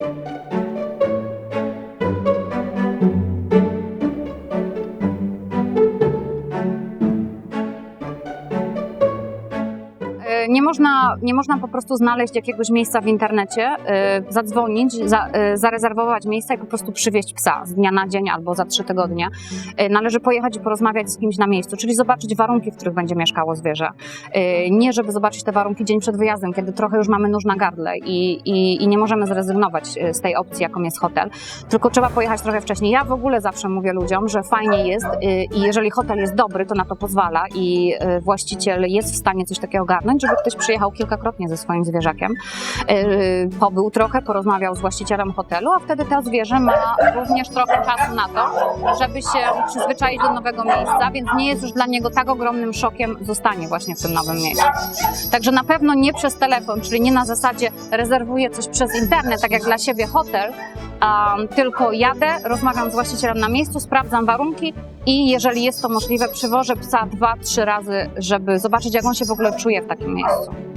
you Nie można, nie można po prostu znaleźć jakiegoś miejsca w internecie, e, zadzwonić, za, e, zarezerwować miejsce i po prostu przywieźć psa z dnia na dzień albo za trzy tygodnie. E, Należy pojechać i porozmawiać z kimś na miejscu, czyli zobaczyć warunki, w których będzie mieszkało zwierzę. Nie, żeby zobaczyć te warunki dzień przed wyjazdem, kiedy trochę już mamy nóż na gardle i, i, i nie możemy zrezygnować z tej opcji, jaką jest hotel, tylko trzeba pojechać trochę wcześniej. Ja w ogóle zawsze mówię ludziom, że fajnie jest i jeżeli hotel jest dobry, to na to pozwala i właściciel jest w stanie coś takiego ogarnąć, żeby ktoś przyjechał kilkakrotnie ze swoim zwierzakiem, e, pobył trochę, porozmawiał z właścicielem hotelu, a wtedy to zwierzę ma również trochę czasu na to, żeby się przyzwyczaić do nowego miejsca, więc nie jest już dla niego tak ogromnym szokiem zostanie właśnie w tym nowym miejscu. Także na pewno nie przez telefon, czyli nie na zasadzie rezerwuję coś przez internet, tak jak dla siebie hotel, um, tylko jadę, rozmawiam z właścicielem na miejscu, sprawdzam warunki i jeżeli jest to możliwe, przywożę psa dwa, trzy razy, żeby zobaczyć, jak on się w ogóle czuje w takim miejscu. isso.